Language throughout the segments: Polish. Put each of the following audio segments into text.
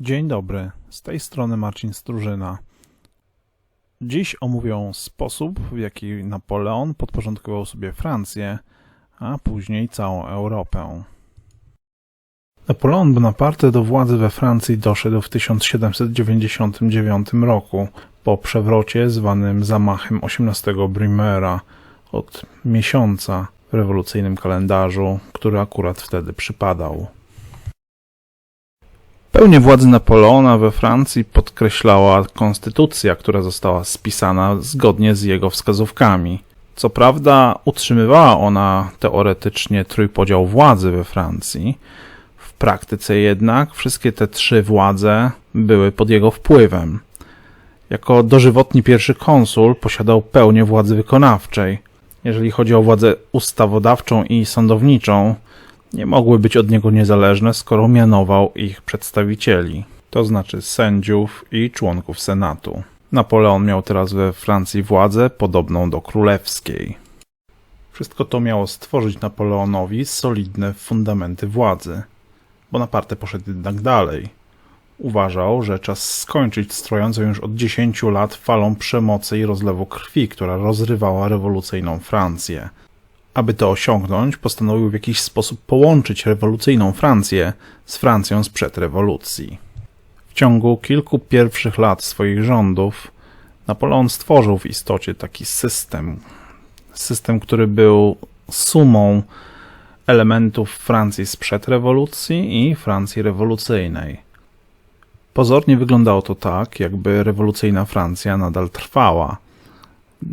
Dzień dobry, z tej strony Marcin Strużyna. Dziś omówią sposób, w jaki Napoleon podporządkował sobie Francję, a później całą Europę. Napoleon Bonaparte do władzy we Francji doszedł w 1799 roku, po przewrocie zwanym zamachem 18 Brumera od miesiąca w rewolucyjnym kalendarzu, który akurat wtedy przypadał. Pełnię władzy Napoleona we Francji podkreślała konstytucja, która została spisana zgodnie z jego wskazówkami. Co prawda, utrzymywała ona teoretycznie trójpodział władzy we Francji. W praktyce jednak wszystkie te trzy władze były pod jego wpływem. Jako dożywotni pierwszy konsul posiadał pełnię władzy wykonawczej. Jeżeli chodzi o władzę ustawodawczą i sądowniczą, nie mogły być od niego niezależne, skoro mianował ich przedstawicieli, to znaczy sędziów i członków Senatu. Napoleon miał teraz we Francji władzę podobną do królewskiej. Wszystko to miało stworzyć Napoleonowi solidne fundamenty władzy. Bonaparte poszedł jednak dalej. Uważał, że czas skończyć z trwającą już od 10 lat falą przemocy i rozlewu krwi, która rozrywała rewolucyjną Francję. Aby to osiągnąć, postanowił w jakiś sposób połączyć rewolucyjną Francję z Francją sprzed rewolucji. W ciągu kilku pierwszych lat swoich rządów Napoleon stworzył w istocie taki system. System, który był sumą elementów Francji sprzed rewolucji i Francji rewolucyjnej. Pozornie wyglądało to tak, jakby rewolucyjna Francja nadal trwała.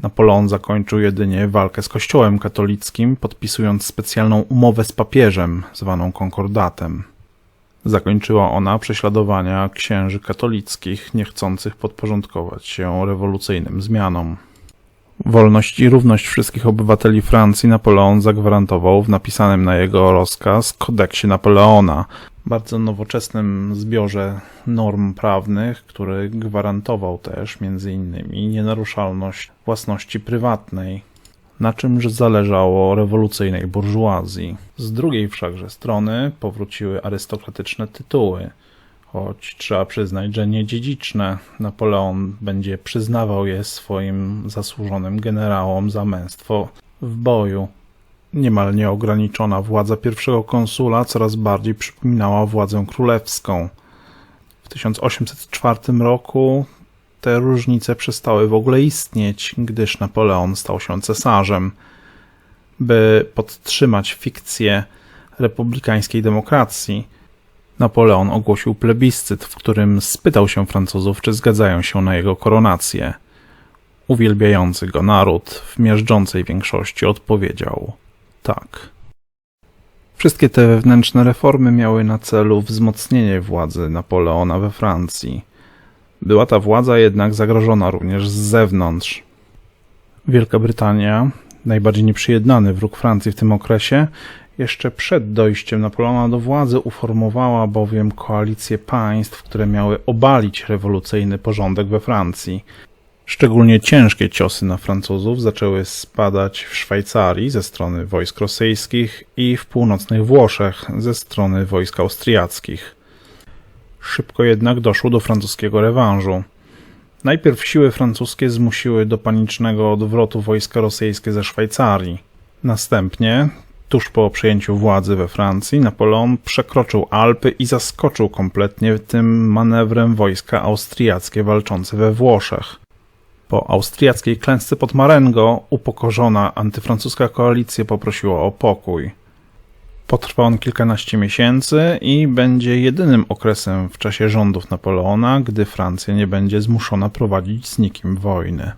Napoleon zakończył jedynie walkę z Kościołem katolickim, podpisując specjalną umowę z papieżem, zwaną konkordatem. Zakończyła ona prześladowania księży katolickich, niechcących podporządkować się rewolucyjnym zmianom. Wolność i równość wszystkich obywateli Francji Napoleon zagwarantował w napisanym na jego rozkaz kodeksie Napoleona, bardzo nowoczesnym zbiorze norm prawnych, który gwarantował też między innymi nienaruszalność własności prywatnej, na czymże zależało rewolucyjnej burżuazji. Z drugiej wszakże strony powróciły arystokratyczne tytuły, choć trzeba przyznać, że niedziedziczne. Napoleon będzie przyznawał je swoim zasłużonym generałom za męstwo w boju. Niemal nieograniczona władza pierwszego konsula coraz bardziej przypominała władzę królewską. W 1804 roku te różnice przestały w ogóle istnieć, gdyż Napoleon stał się cesarzem. By podtrzymać fikcję republikańskiej demokracji, Napoleon ogłosił plebiscyt, w którym spytał się Francuzów, czy zgadzają się na jego koronację. Uwielbiający go naród w miażdżącej większości odpowiedział tak. Wszystkie te wewnętrzne reformy miały na celu wzmocnienie władzy Napoleona we Francji. Była ta władza jednak zagrożona również z zewnątrz. Wielka Brytania, najbardziej nieprzyjednany wróg Francji w tym okresie, jeszcze przed dojściem Napoleona do władzy uformowała bowiem koalicję państw, które miały obalić rewolucyjny porządek we Francji. Szczególnie ciężkie ciosy na Francuzów zaczęły spadać w Szwajcarii ze strony wojsk rosyjskich i w północnych Włoszech ze strony wojsk austriackich. Szybko jednak doszło do francuskiego rewanżu. Najpierw siły francuskie zmusiły do panicznego odwrotu wojska rosyjskie ze Szwajcarii. Następnie, tuż po przejęciu władzy we Francji, Napoleon przekroczył Alpy i zaskoczył kompletnie tym manewrem wojska austriackie walczące we Włoszech. Po austriackiej klęsce pod Marengo upokorzona antyfrancuska koalicja poprosiła o pokój. Potrwa on kilkanaście miesięcy i będzie jedynym okresem w czasie rządów Napoleona, gdy Francja nie będzie zmuszona prowadzić z nikim wojny.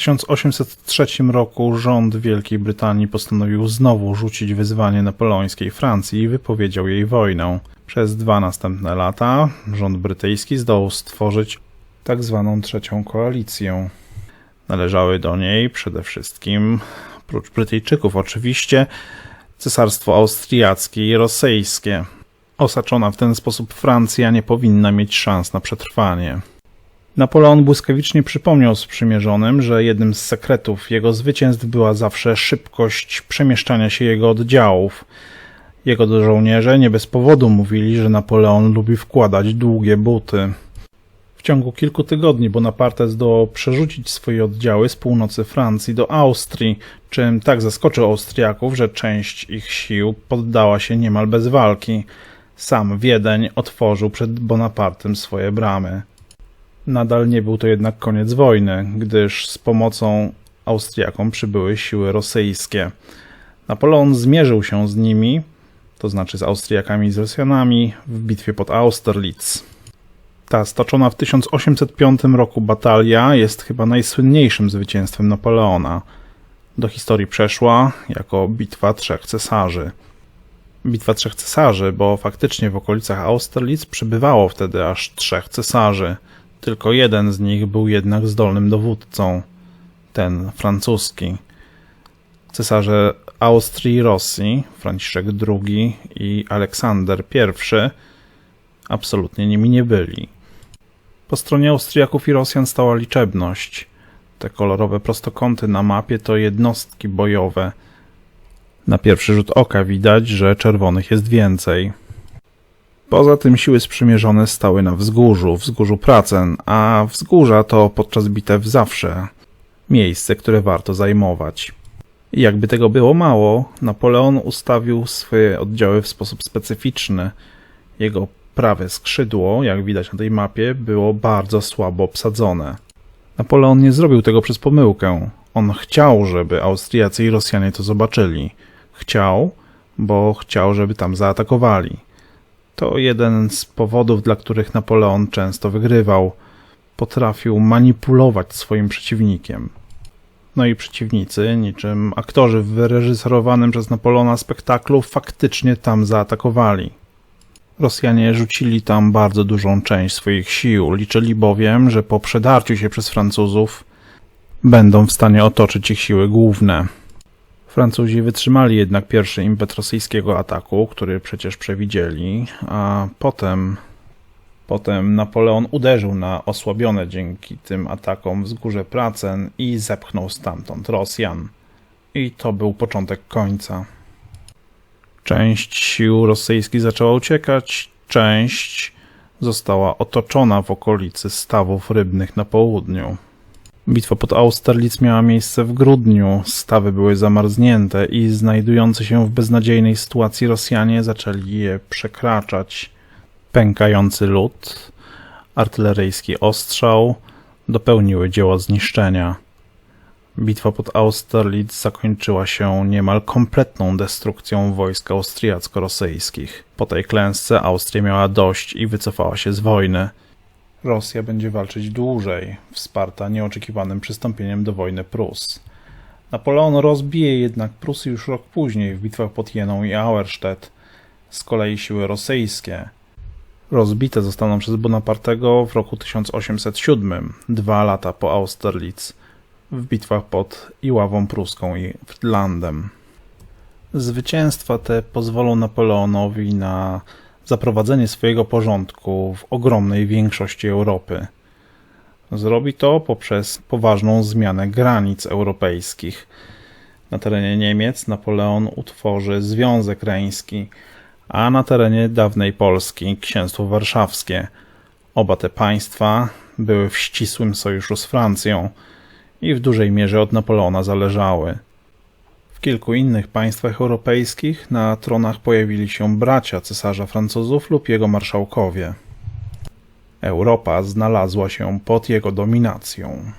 1803 roku rząd Wielkiej Brytanii postanowił znowu rzucić wyzwanie napoleońskiej Francji i wypowiedział jej wojnę. Przez dwa następne lata rząd brytyjski zdołał stworzyć tak zwaną trzecią koalicję. Należały do niej przede wszystkim, oprócz Brytyjczyków oczywiście, cesarstwo austriackie i rosyjskie. Osaczona w ten sposób Francja nie powinna mieć szans na przetrwanie. Napoleon błyskawicznie przypomniał sprzymierzonym, że jednym z sekretów jego zwycięstw była zawsze szybkość przemieszczania się jego oddziałów. Jego żołnierze nie bez powodu mówili, że Napoleon lubi wkładać długie buty. W ciągu kilku tygodni Bonaparte zdołał przerzucić swoje oddziały z północy Francji do Austrii, czym tak zaskoczył Austriaków, że część ich sił poddała się niemal bez walki. Sam Wiedeń otworzył przed Bonapartem swoje bramy. Nadal nie był to jednak koniec wojny, gdyż z pomocą Austriakom przybyły siły rosyjskie. Napoleon zmierzył się z nimi, to znaczy z Austriakami i z Rosjanami, w bitwie pod Austerlitz. Ta stoczona w 1805 roku batalia jest chyba najsłynniejszym zwycięstwem Napoleona. Do historii przeszła jako Bitwa Trzech Cesarzy. Bitwa Trzech Cesarzy, bo faktycznie w okolicach Austerlitz przybywało wtedy aż trzech cesarzy. Tylko jeden z nich był jednak zdolnym dowódcą, ten francuski. Cesarze Austrii i Rosji, Franciszek II i Aleksander I, absolutnie nimi nie byli. Po stronie Austriaków i Rosjan stała liczebność. Te kolorowe prostokąty na mapie to jednostki bojowe. Na pierwszy rzut oka widać, że czerwonych jest więcej. Poza tym siły sprzymierzone stały na wzgórzu, wzgórzu Pracen, a wzgórza to podczas bitew zawsze miejsce, które warto zajmować. Jakby tego było mało, Napoleon ustawił swoje oddziały w sposób specyficzny. Jego prawe skrzydło, jak widać na tej mapie, było bardzo słabo obsadzone. Napoleon nie zrobił tego przez pomyłkę. On chciał, żeby Austriacy i Rosjanie to zobaczyli. Chciał, bo chciał, żeby tam zaatakowali. To jeden z powodów, dla których Napoleon często wygrywał. Potrafił manipulować swoim przeciwnikiem. No i przeciwnicy, niczym aktorzy w wyreżyserowanym przez Napoleona spektaklu, faktycznie tam zaatakowali. Rosjanie rzucili tam bardzo dużą część swoich sił, liczyli bowiem, że po przedarciu się przez Francuzów będą w stanie otoczyć ich siły główne. Francuzi wytrzymali jednak pierwszy impet rosyjskiego ataku, który przecież przewidzieli, a potem, potem Napoleon uderzył na osłabione dzięki tym atakom wzgórze Pracen i zepchnął stamtąd Rosjan. I to był początek końca. Część sił rosyjskich zaczęła uciekać, część została otoczona w okolicy stawów rybnych na południu. Bitwa pod Austerlitz miała miejsce w grudniu, stawy były zamarznięte i znajdujący się w beznadziejnej sytuacji Rosjanie zaczęli je przekraczać. Pękający lód, artyleryjski ostrzał dopełniły dzieło zniszczenia. Bitwa pod Austerlitz zakończyła się niemal kompletną destrukcją wojsk austriacko-rosyjskich. Po tej klęsce Austria miała dość i wycofała się z wojny. Rosja będzie walczyć dłużej, wsparta nieoczekiwanym przystąpieniem do wojny Prus. Napoleon rozbije jednak Prusy już rok później w bitwach pod Jeną i Auerstedt. Z kolei siły rosyjskie rozbite zostaną przez Bonapartego w roku 1807, dwa lata po Austerlitz, w bitwach pod Iławą Pruską i Friedlandem. Zwycięstwa te pozwolą Napoleonowi na zaprowadzenie swojego porządku w ogromnej większości Europy. Zrobi to poprzez poważną zmianę granic europejskich. Na terenie Niemiec Napoleon utworzy Związek Reński, a na terenie dawnej Polski Księstwo Warszawskie. Oba te państwa były w ścisłym sojuszu z Francją i w dużej mierze od Napoleona zależały. W kilku innych państwach europejskich na tronach pojawili się bracia cesarza Francuzów lub jego marszałkowie. Europa znalazła się pod jego dominacją.